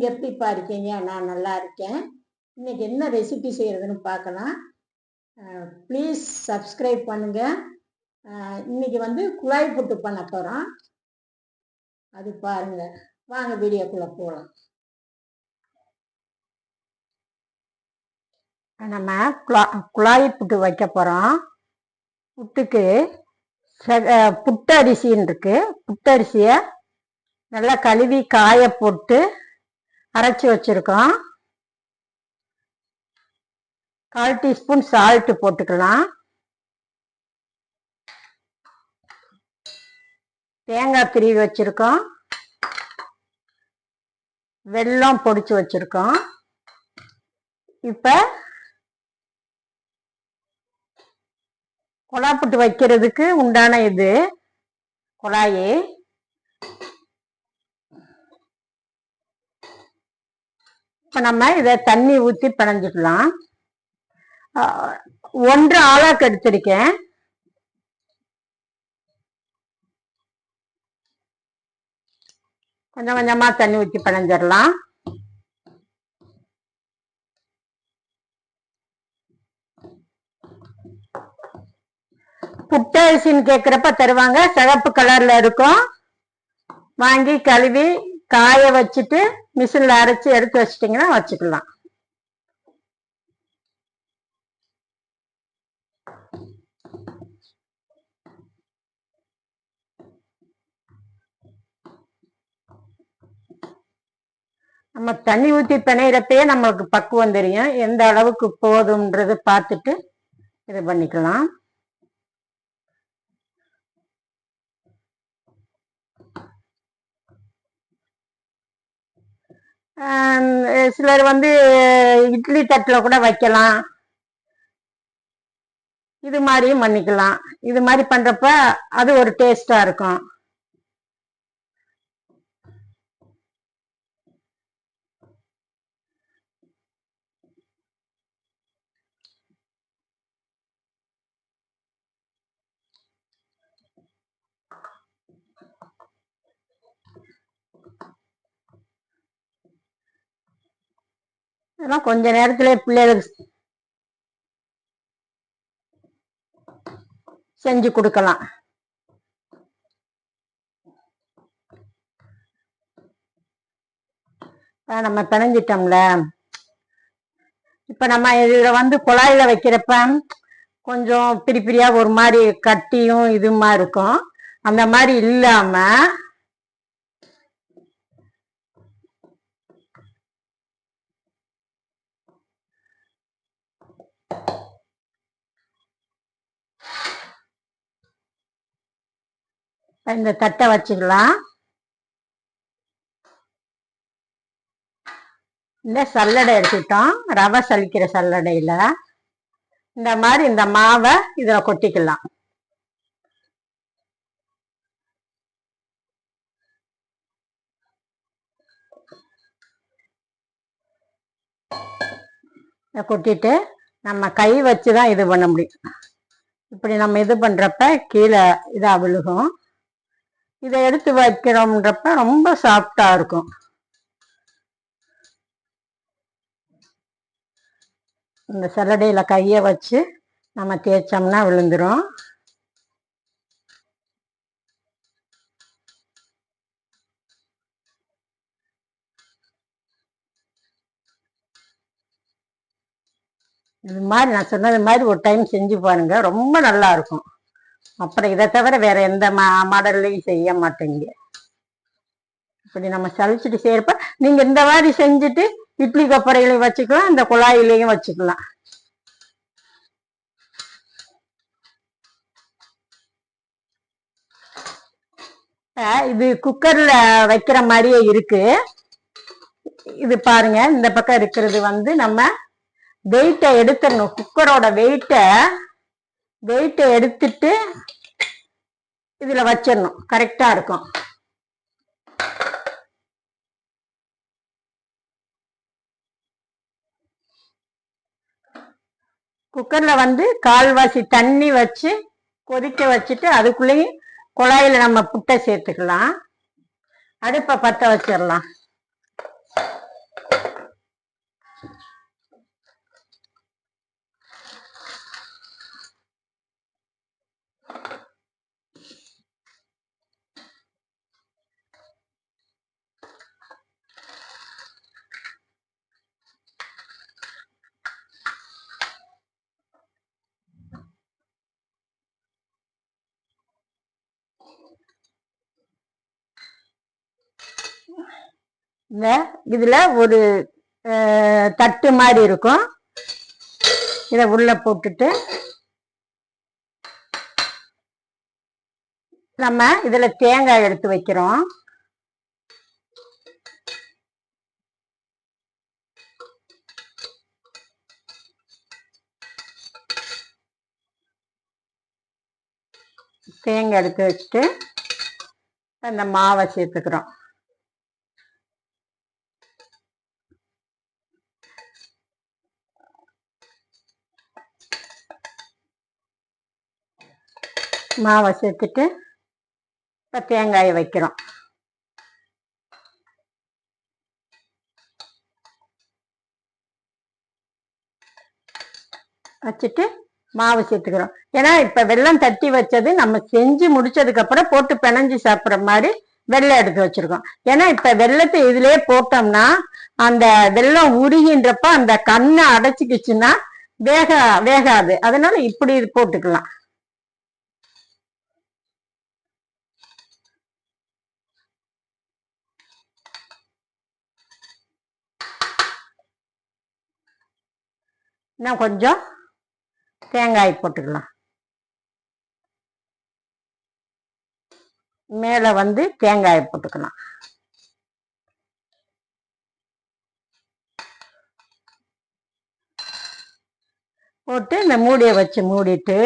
நீங்கள் எப்படிப்பா இருக்கீங்க? நான் நல்லா இருக்கேன். இன்னைக்கு என்ன ரெசிபி செய்கிறதுன்னு பார்க்கலாம். ப்ளீஸ் சப்ஸ்கிரைப் பண்ணுங்கள் இன்னைக்கு வந்து குழாய் புட்டு பண்ண போகிறோம் அது பாருங்க. வாங்க வீடியோக்குள்ளே போகலாம் நம்ம குழா குழாய் புட்டு வைக்க போகிறோம் புட்டுக்கு செக புட்டரிசின்னு இருக்கு. புட்டரிசியை நல்லா கழுவி காய போட்டு அரைச்சி வச்சிருக்கோம். கால் டீஸ்பூன் சால்ட்டு போட்டுக்கலாம். தேங்காய் திருவி வச்சிருக்கோம். வெல்லம் பொடிச்சு வச்சிருக்கோம். இப்போ குழாப்புட்டு வைக்கிறதுக்கு உண்டான இது குழாயி. இப்போ நம்ம இதை தண்ணி ஊத்தி பிணைஞ்சிக்கலாம். ஒன்று ஆளாக்கு எடுத்திருக்கேன். கொஞ்சம் கொஞ்சமா தண்ணி ஊத்தி பிணைஞ்சிடலாம். புட்டரிசின்னு கேட்குறப்ப தருவாங்க. சிகப்பு கலர்ல இருக்கும். வாங்கி கழுவி காய வச்சுட்டு மிஷினில் அரைச்சி எடுத்து வச்சிட்டிங்கன்னா வச்சுக்கலாம். நம்ம தண்ணி ஊற்றி பிணையிறப்பயே நம்மளுக்கு பக்குவம் தெரியும். எந்த அளவுக்கு போதுன்றது பார்த்துட்டு இது பண்ணிக்கலாம். சிலர் வந்து இட்லி தட்டில் கூட வைக்கலாம். இது மாதிரியும் பண்ணிக்கலாம். இது மாதிரி பண்ணுறப்ப அது ஒரு டேஸ்ட்டாக இருக்கும். அதெல்லாம் கொஞ்ச நேரத்துல பிள்ளைகளுக்கு செஞ்சு கொடுக்கலாம். நம்ம பிணைஞ்சிட்டோம்ல. இப்ப நம்ம இதுல வந்து குழாயில வைக்கிறப்ப கொஞ்சம் பிரி பிரியா ஒரு மாதிரி கட்டியும் இதுமா இருக்கும். அந்த மாதிரி இல்லாம இந்த தட்டை வச்சுக்கலாம். இந்த சல்லடை எடுத்துட்டோம் ரவை சலிக்கிற சல்லடையில். இந்த மாதிரி இந்த மாவை இதில் கொட்டிக்கலாம். இதை கொட்டிட்டு நம்ம கை வச்சு தான் இது பண்ண முடியும். இப்படி நம்ம இது பண்ணுறப்ப கீழே இதாக விழுகும். இதை எடுத்து வைக்கிறோம்ன்றப்ப ரொம்ப சாஃப்டா இருக்கும். இந்த சல்லடையில கைய வச்சு நம்ம தேய்ச்சோம்னா விழுந்துரும். இது மாதிரி நான் சொன்னது மாதிரி ஒரு டைம் செஞ்சு பாருங்க. ரொம்ப நல்லா இருக்கும். அப்புறம் இதை தவிர வேற எந்த மா மாடல்லையும் செய்ய மாட்டேங்க. இப்படி நம்ம சலிச்சுட்டு செய்யறப்ப நீங்க இந்த மாதிரி செஞ்சுட்டு இட்லி கொப்பரையிலையும் வச்சுக்கலாம் இந்த குழாயிலையும் வச்சுக்கலாம். அஹ் இது குக்கர்ல வைக்கிற மாதிரியே இருக்கு. இது பாருங்க இந்த பக்கம் இருக்கிறது வந்து நம்ம வெயிட்டை எடுத்துடணும். குக்கரோட வெயிட்டை வெயிட்டை எடுத்துட்டு இதில் வச்சிடணும். கரெக்டாக இருக்கும். குக்கரில் வந்து கால்வாசி தண்ணி வச்சு கொதிக்க வச்சுட்டு அதுக்குள்ளேயும் குழாயில் நம்ம புட்டை சேர்த்துக்கலாம். அடுப்பை பற்ற வச்சிடலாம். இந்த இதில் ஒரு தட்டு மாதிரி இருக்கும். இதை உள்ளே போட்டுட்டு நம்ம இதில் தேங்காய் எடுத்து வைக்கிறோம். தேங்காய் எடுத்து வச்சுட்டு அந்த மாவை சேர்த்துக்கிறோம். மாவை சேர்த்துட்டு இப்போ தேங்காயை வைக்கிறோம். வச்சுட்டு மாவு சேர்த்துக்கிறோம். ஏன்னா இப்போ வெல்லம் தட்டி வச்சது நம்ம செஞ்சு முடிச்சதுக்கப்புறம் போட்டு பிணைஞ்சு சாப்பிட்ற மாதிரி வெள்ளம் எடுத்து வச்சிருக்கோம். ஏன்னா இப்போ வெள்ளத்தை இதுலயே போட்டோம்னா அந்த வெல்லம் உருகின்றப்ப அந்த கண்ணை அடைச்சிக்கிச்சுன்னா வேக வேகாது. அதனால இப்படி இது போட்டுக்கலாம். இன்னும் கொஞ்சம் தேங்காய் போட்டுக்கலாம். மேலே வந்து தேங்காயை போட்டுக்கலாம். போட்டு இந்த மூடியை வச்சு மூடிட்டு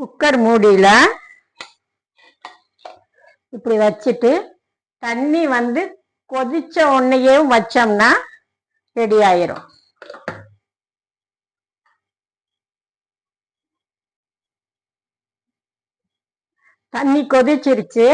குக்கர் மூடியில் இப்படி வச்சுட்டு தண்ணி வந்து கொதிச்ச உடனேயே வச்சோம்னா ரெடி ஆயிரும். தண்ணி கொதிச்சிருச்சு.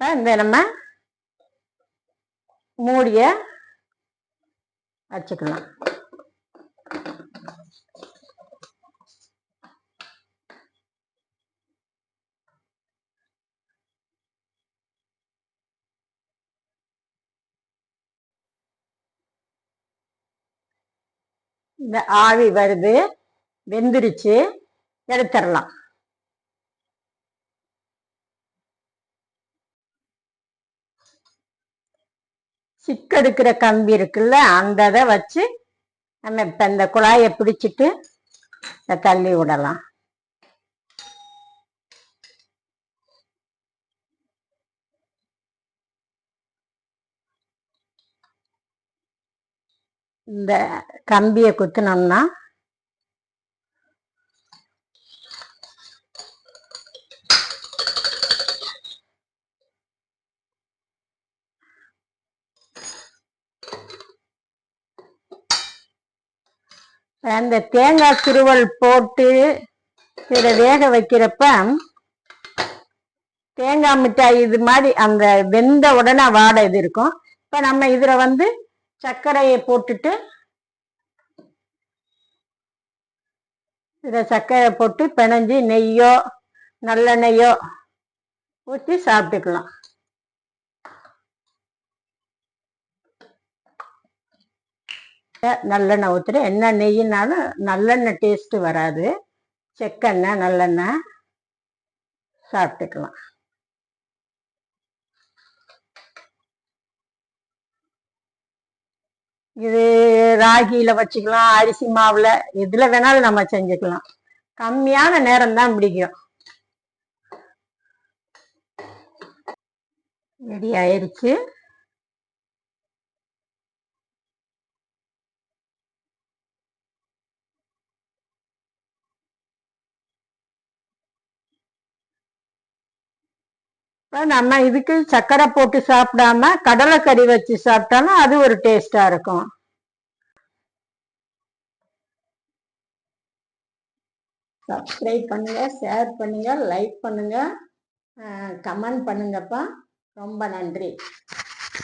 இந்த நம்ம மூடிய வச்சுக்கலாம் இந்த ஆவி வருது வெந்துருச்சு எடுத்துடலாம். சிக்கெடுக்கிற கம்பி இருக்குல்ல அந்த இதை வச்சு நம்ம இப்போ இந்த குழாயை பிடிச்சிட்டு இதை தள்ளி விடலாம். இந்த கம்பியை குத்துனோம்னா அந்த தேங்காய் துருவல் போட்டு இதை வேக வைக்கிறப்ப தேங்காய் மிட்டாய் இது மாதிரி அந்த வெந்த உடனே வாடை இது இருக்கும். இப்ப நம்ம இதுல வந்து சர்க்கரையை போட்டுட்டு இதை சர்க்கரையை போட்டு பிணைஞ்சு நெய்யோ நல்லெண்ணெய்யோ ஊற்றி சாப்பிட்டுக்கலாம். நல்லெண்ணெய் ஊற்றுட்டு என்ன நெய்யினாலும் நல்லெண்ணெய் டேஸ்ட்டு வராது. செக்கெண்ணெய் நல்லெண்ணெய் சாப்பிட்டுக்கலாம். இது ராகியில வச்சுக்கலாம் அரிசி மாவுல எதுல வேணாலும் நம்ம செஞ்சுக்கலாம். கம்மியான நேரம் தான் பிடிக்கும் ரெடி ஆயிருச்சு இப்ப நம்ம இதுக்கு சர்க்கரை போட்டு சாப்பிடாம கடலை கறி வச்சு சாப்பிட்டாலும் அது ஒரு டேஸ்டா இருக்கும். சப்ஸ்கிரைப் பண்ணுங்க ஷேர் பண்ணுங்க லைக் பண்ணுங்க. கமெண்ட் பண்ணுங்கப்பா. ரொம்ப நன்றி.